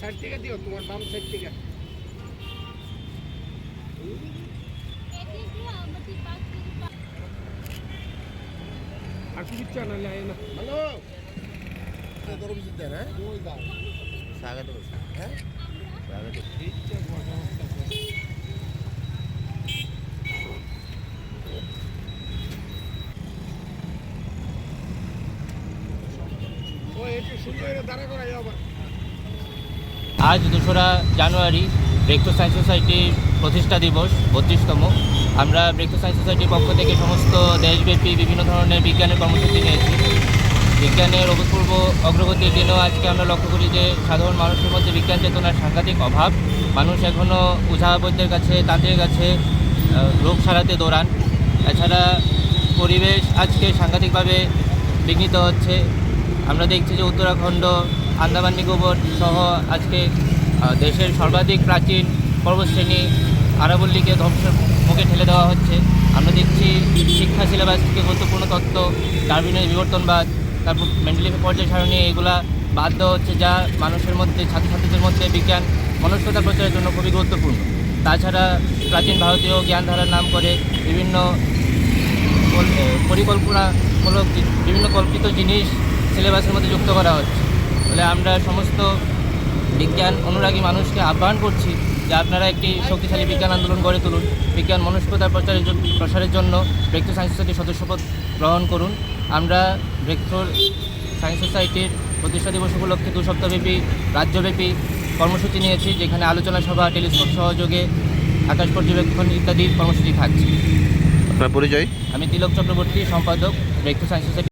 Side থেকে দিও তোমার বাম সাইড থেকে। আর না গরম চিন্তা স্বাগত হ্যাঁ? স্বাগত ও একটু সুন্দর দাঁড়া করা যাও আবার। আজ দোসরা জানুয়ারি ব্রেকথ সায়েন্স সোসাইটির প্রতিষ্ঠা দিবস, বত্রিশতম। আমরা ব্রেকথ সায়েন্স সোসাইটির পক্ষ থেকে সমস্ত দেশব্যাপী বিভিন্ন ধরনের বিজ্ঞানের কর্মসূচি নিয়েছি। বিজ্ঞানের অভূতপূর্ব অগ্রগতির দিনেও আজকে আমরা লক্ষ্য করি যে সাধারণ মানুষের মধ্যে বিজ্ঞান চেতনার সাংঘাতিক অভাব, মানুষ এখনও উঝাবৈদ্যের কাছে তান্ত্রিকের কাছে রোগ সারাতে দৌড়ান। এছাড়া পরিবেশ আজকে সাংঘাতিকভাবে বিঘ্নিত হচ্ছে। আমরা দেখছি যে উত্তরাখণ্ড, আন্দামান নিকোবর সহ আজকে দেশের সর্বাধিক প্রাচীন পর্বতশ্রেণী আরাবল্লীকে ধ্বংসের মুখে ঠেলে দেওয়া হচ্ছে। আমরা দেখছি শিক্ষা সিলেবাস থেকে গুরুত্বপূর্ণ তত্ত্ব ডারবিনের বিবর্তনবাদ, তারপর মেন্টালিফি পর্যায় সারণী, এগুলা বাদ দেওয়া হচ্ছে যা মানুষের মধ্যে, ছাত্রছাত্রীদের মধ্যে বিজ্ঞান, মনস্কতা প্রচারের জন্য খুবই গুরুত্বপূর্ণ। তাছাড়া প্রাচীন ভারতীয় জ্ঞানধারার নাম করে বিভিন্ন পরিকল্পনামূলক বিভিন্ন কল্পিত জিনিস সিলেবাসের মধ্যে যুক্ত করা হচ্ছে। ফলে আমরা সমস্ত বিজ্ঞান অনুরাগী মানুষকে আহ্বান করছি যে আপনারা একটি শক্তিশালী বিজ্ঞান আন্দোলন গড়ে তুলুন। বিজ্ঞান মনস্কতার প্রচারের প্রসারের জন্য ব্রেকথ্রু সায়েন্স সোসাইটির সদস্যপদ গ্রহণ করুন। আমরা ব্রেকথ্রু সায়েন্স সোসাইটির প্রতিষ্ঠা দিবস উপলক্ষে দু সপ্তাহব্যাপী রাজ্যব্যাপী কর্মসূচি নিয়েছি যেখানে আলোচনা সভা টেলিস্কোপ সহযোগে আকাশ পর্যবেক্ষণ ইত্যাদি কর্মসূচি থাকছে। আপনার পরিচয়? আমি তিলক চক্রবর্তী সম্পাদক ব্রেকথ্রু সায়েন্স সোসাইটি